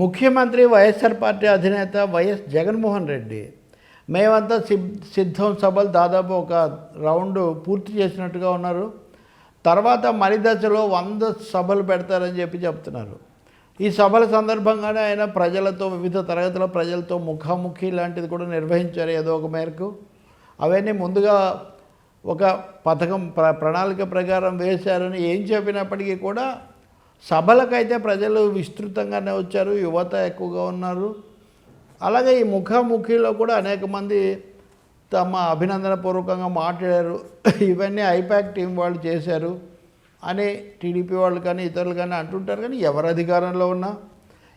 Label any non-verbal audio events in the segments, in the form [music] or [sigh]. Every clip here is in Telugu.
ముఖ్యమంత్రి వైఎస్ఆర్ పార్టీ అధినేత వైఎస్ జగన్మోహన్ రెడ్డి మేమంతా సిద్ సిద్ధం సభలు దాదాపు ఒక రౌండ్ పూర్తి చేసినట్టుగా ఉన్నారు. తర్వాత మరి దశలో వంద సభలు పెడతారని చెప్పి చెప్తున్నారు. ఈ సభల సందర్భంగానే ఆయన ప్రజలతో వివిధ తరగతుల ప్రజలతో ముఖాముఖి లాంటిది కూడా నిర్వహించారు ఏదో ఒక మేరకు. అవన్నీ ముందుగా ఒక పథకం ప్ర ప్రణాళిక ప్రకారం వేశారని ఏం చెప్పినప్పటికీ కూడా సభలకైతే ప్రజలు విస్తృతంగానే వచ్చారు యువత ఎక్కువగా ఉన్నారు. అలాగే ఈ ముఖాముఖిలో కూడా అనేక మంది తమ అభినందన పూర్వకంగా మాట్లాడారు. ఇవన్నీ ఐపాక్ టీం వాళ్ళు చేశారు అని టీడీపీ వాళ్ళు కానీ ఇతరులు కానీ అంటుంటారు కానీ ఎవరు అధికారంలో ఉన్నా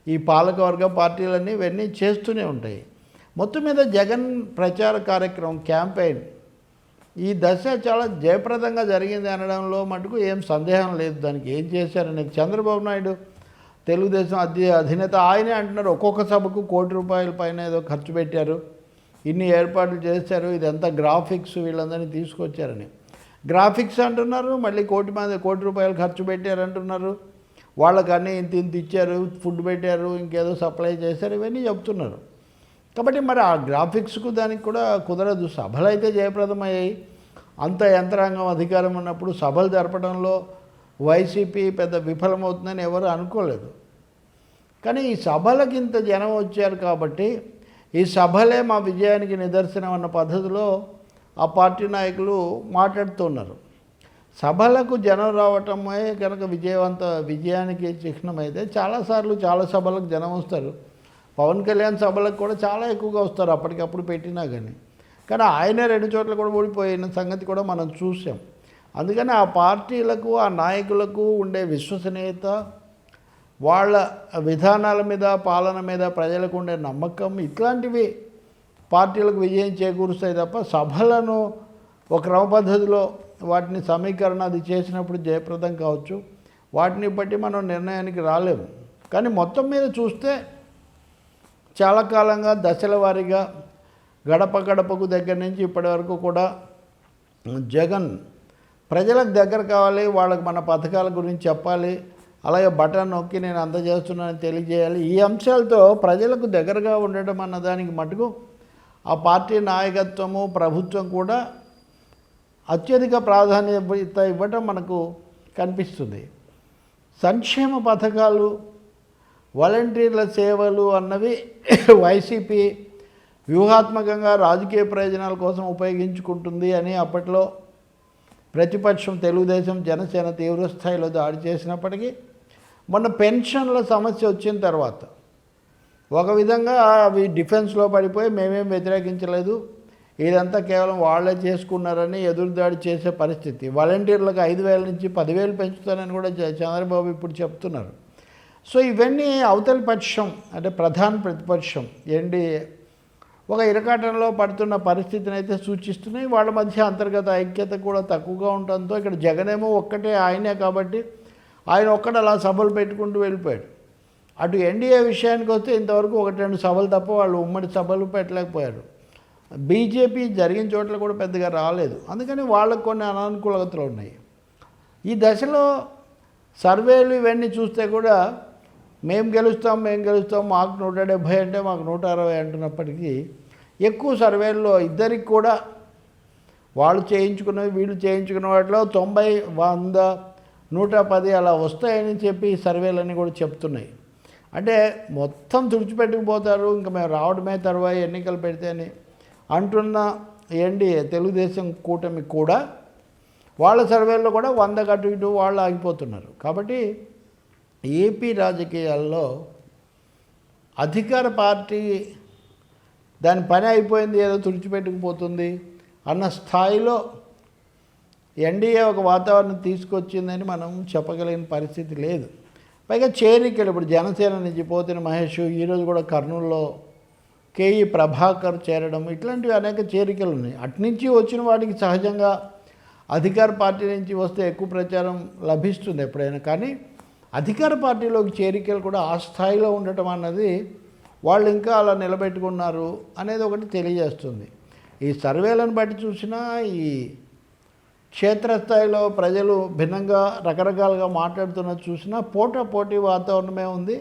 ఈ పాలకవర్గ పార్టీలన్నీ ఇవన్నీ చేస్తూనే ఉంటాయి. మొత్తం మీద జగన్ ప్రచార కార్యక్రమం క్యాంపెయిన్ ఈ దశ చాలా జయప్రదంగా జరిగింది అనడంలో మటుకు ఏం సందేహం లేదు. దానికి ఏం చేశారని చంద్రబాబు నాయుడు తెలుగుదేశం అధి అధినేత ఆయనే అంటున్నారు. ఒక్కొక్క సభకు కోటి రూపాయల పైన ఏదో ఖర్చు పెట్టారు. ఇన్ని ఏర్పాట్లు చేశారు. ఇదంతా గ్రాఫిక్స్ వీళ్ళందరినీ తీసుకొచ్చారని. గ్రాఫిక్స్ అంటున్నారు. మళ్ళీ కోటి మంది కోటి రూపాయలు ఖర్చు పెట్టారు అంటున్నారు. వాళ్ళకి ఇంత ఇంత ఇచ్చారు ఫుడ్ పెట్టారు ఇంకేదో సప్లై చేశారు ఇవన్నీ చెప్తున్నారు. కాబట్టి మరి ఆ గ్రాఫిక్స్కు దానికి కూడా కుదరదు. సభలు అయితే జయప్రదమయ్యాయి. అంత యంత్రాంగం అధికారం ఉన్నప్పుడు సభలు జరపడంలో వైసీపీ పెద్ద విఫలమవుతుందని ఎవరు అనుకోలేదు. కానీ ఈ సభలకి ఇంత జనం వచ్చారు కాబట్టి ఈ సభలే మా విజయానికి నిదర్శనం అన్న పద్ధతిలో ఆ పార్టీ నాయకులు మాట్లాడుతున్నారు. సభలకు జనం రావటమే కనుక విజయవంత విజయానికి చిహ్నం అయితే చాలాసార్లు చాలా సభలకు జనం వస్తారు. పవన్ కళ్యాణ్ సభలకు కూడా చాలా ఎక్కువగా వస్తారు అప్పటికప్పుడు పెట్టినా కానీ. కానీ ఆయనే రెండు చోట్ల కూడా ఓడిపోయిన సంగతి కూడా మనం చూసాం. అందుకని ఆ పార్టీలకు ఆ నాయకులకు ఉండే విశ్వసనీయత వాళ్ళ విధానాల మీద పాలన మీద ప్రజలకు ఉండే నమ్మకం ఇట్లాంటివి పార్టీలకు విజయం చేకూరుస్తాయి తప్ప సభలను ఒక క్రమ పద్ధతిలో వాటిని సమీకరణ అది చేసినప్పుడు జయప్రదం కావచ్చు. వాటిని బట్టి మనం నిర్ణయానికి రాలేము. కానీ మొత్తం మీద చూస్తే చాలా కాలంగా దశల వారీగా గడప గడపకు దగ్గర నుంచి ఇప్పటి వరకు కూడా జగన్ ప్రజలకు దగ్గర కావాలి వాళ్ళకి మన పథకాల గురించి చెప్పాలి అలాగే బటన్ నొక్కి నేను అందజేస్తున్నానని తెలియజేయాలి. ఈ అంశాలతో ప్రజలకు దగ్గరగా ఉండటం అన్న దానికి మటుకు ఆ పార్టీ నాయకత్వము ప్రభుత్వం కూడా అత్యధిక ప్రాధాన్యత ఇవ్వటం మనకు కనిపిస్తుంది. సంక్షేమ పథకాలు వాలంటీర్ల సేవలు అన్నవి [coughs] వైసీపీ వ్యూహాత్మకంగా రాజకీయ ప్రయోజనాల కోసం ఉపయోగించుకుంటుంది అని అప్పట్లో ప్రతిపక్షం తెలుగుదేశం జనసేన తీవ్రస్థాయిలో దాడి చేసినప్పటికీ మొన్న పెన్షన్ల సమస్య వచ్చిన తర్వాత ఒక విధంగా అవి డిఫెన్స్లో పడిపోయి మేమేం వ్యతిరేకించలేదు. ఇదంతా కేవలం వాళ్ళే చేసుకున్నారని ఎదురుదాడి చేసే పరిస్థితి. వాలంటీర్లకు ఐదు వేల నుంచి పదివేలు పెంచుతానని కూడా చ- చంద్రబాబు ఇప్పుడు చెప్తున్నారు. సో ఇవన్నీ అవతలి పక్షం అంటే ప్రధాన ప్రతిపక్షం. ఎన్డీఏ ఒక ఇరకాటంలో పడుతున్న పరిస్థితిని అయితే సూచిస్తున్నాయి. వాళ్ళ మధ్య అంతర్గత ఐక్యత కూడా తక్కువగా ఉండటంతో ఇక్కడ జగనేమో ఒక్కటే ఆయనే కాబట్టి ఆయన ఒక్కడు అలా సభలు పెట్టుకుంటూ వెళ్ళిపోయాడు. అటు ఎన్డీఏ విషయానికి వస్తే ఇంతవరకు ఒకటి రెండు సభలు తప్ప వాళ్ళు ఉమ్మడి సభలు పెట్టలేకపోయారు. బీజేపీ జరిగిన చోట్ల కూడా పెద్దగా రాలేదు. అందుకని వాళ్ళకు కొన్ని అనానుకూలతలు ఉన్నాయి. ఈ దశలో సర్వేలు ఇవన్నీ చూస్తే కూడా మేము గెలుస్తాం మేము గెలుస్తాం మాకు నూట డెబ్భై అంటే మాకు నూట అరవై అంటున్నప్పటికీ ఎక్కువ సర్వేల్లో ఇద్దరికి కూడా వాళ్ళు చేయించుకున్నవి వీళ్ళు చేయించుకున్న వాటిలో తొంభై వంద నూట పది అలా వస్తాయని చెప్పి సర్వేలన్నీ కూడా చెప్తున్నాయి. అంటే మొత్తం తుడిచిపెట్టుకుపోతారు ఇంకా మేము రావడమే తర్వాత ఎన్నికలు పెడితేనే అంటున్న ఎన్డీఏ తెలుగుదేశం కూటమి కూడా వాళ్ళ సర్వేల్లో కూడా వంద అటు ఇటు వాళ్ళు ఆగిపోతున్నారు. కాబట్టి ఏపీ రాజకీయాల్లో అధికార పార్టీ దాని పని అయిపోయింది ఏదో తుడిచిపెట్టుకుపోతుంది అన్న స్థాయిలో ఎన్డీఏ ఒక వాతావరణం తీసుకొచ్చిందని మనం చెప్పగలిగిన పరిస్థితి లేదు. పైగా చేరికలు ఇప్పుడు జనసేన నుంచి పోతిన మహేష్ ఈరోజు కూడా కర్నూలులో కేఈ ప్రభాకర్ చేరడం ఇట్లాంటివి అనేక చేరికలు ఉన్నాయి. అట్నుంచి వచ్చిన వాటికి సహజంగా అధికార పార్టీ నుంచి వస్తే ఎక్కువ ప్రచారం లభిస్తుంది ఎప్పుడైనా. కానీ అధికార పార్టీలోకి చేరికలు కూడా ఆ స్థాయిలో ఉండటం అన్నది వాళ్ళు ఇంకా అలా నిలబెట్టుకున్నారు అనేది ఒకటి తెలియజేస్తుంది. ఈ సర్వేలను బట్టి చూసినా ఈ క్షేత్రస్థాయిలో ప్రజలు భిన్నంగా రకరకాలుగా మాట్లాడుతున్నది చూసినా పోటా పోటీ వాతావరణమే ఉంది.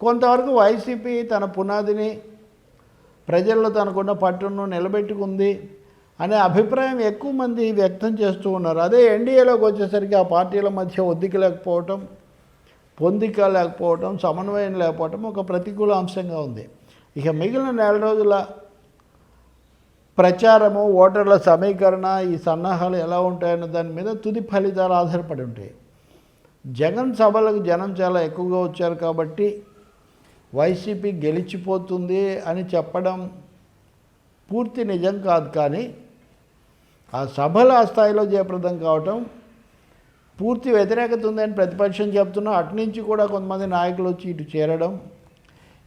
కొంతవరకు వైసీపీ తన పునాదిని ప్రజల్లో తనకున్న పట్టును నిలబెట్టుకుంది అనే అభిప్రాయం ఎక్కువ మంది వ్యక్తం చేస్తూ ఉన్నారు. అదే ఎన్డీఏలోకి వచ్చేసరికి ఆ పార్టీల మధ్య ఒద్దిక లేకపోవటం పొందిక లేకపోవటం సమన్వయం లేకపోవటం ఒక ప్రతికూల అంశంగా ఉంది. ఇక మిగిలిన నెల రోజుల ప్రచారము ఓటర్ల సమీకరణ ఈ సన్నాహాలు ఎలా ఉంటాయన్న దాని మీద తుది ఫలితాలు ఆధారపడి ఉంటాయి. జగన్ సభలకు జనం చాలా ఎక్కువగా వచ్చారు కాబట్టి వైసీపీ గెలిచిపోతుంది అని చెప్పడం పూర్తి నిజం కాదు కానీ ఆ సభలు ఆ స్థాయిలో జయప్రదం కావటం పూర్తి వ్యతిరేకత ఉందని ప్రతిపక్షం చెప్తున్నా అటు నుంచి కూడా కొంతమంది నాయకులు వచ్చి ఇటు చేరడం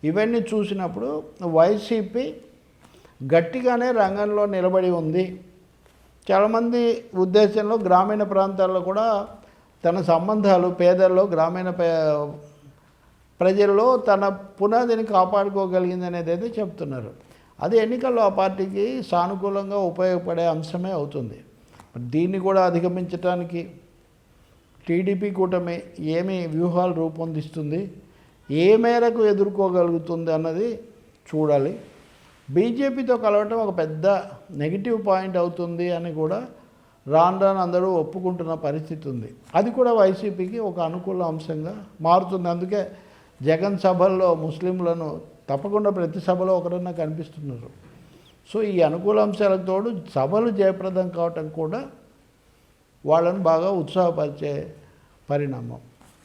ఇవన్నీ చూసినప్పుడు వైసీపీ గట్టిగానే రంగంలో నిలబడి ఉంది. చాలామంది ఉద్దేశంలో గ్రామీణ ప్రాంతాల్లో కూడా తన సంబంధాలు పేదల్లో గ్రామీణ ప్రజల్లో తన పునాదిని కాపాడుకోగలిగింది అనేది అయితే చెప్తున్నారు. అది ఎన్నికల్లో ఆ పార్టీకి సానుకూలంగా ఉపయోగపడే అంశమే అవుతుంది. దీన్ని కూడా అధిగమించడానికి టీడీపీ కూటమి ఏమి వ్యూహాలు రూపొందిస్తుంది ఏ మేరకు ఎదుర్కోగలుగుతుంది అన్నది చూడాలి. బీజేపీతో కలవటం ఒక పెద్ద నెగిటివ్ పాయింట్ అవుతుంది అని కూడా రాను రాను అందరూ ఒప్పుకుంటున్న పరిస్థితి ఉంది. అది కూడా వైసీపీకి ఒక అనుకూల అంశంగా మారుతుంది. అందుకే జగన్ సభల్లో ముస్లింలను తప్పకుండా ప్రతి సభలో ఒకరన్నా కనిపిస్తున్నారు. సో ఈ అనుకూల అంశాలకు తోడు సభలు జయప్రదం కావటం కూడా వాళ్ళని బాగా ఉత్సాహపరిచే పరిణామం.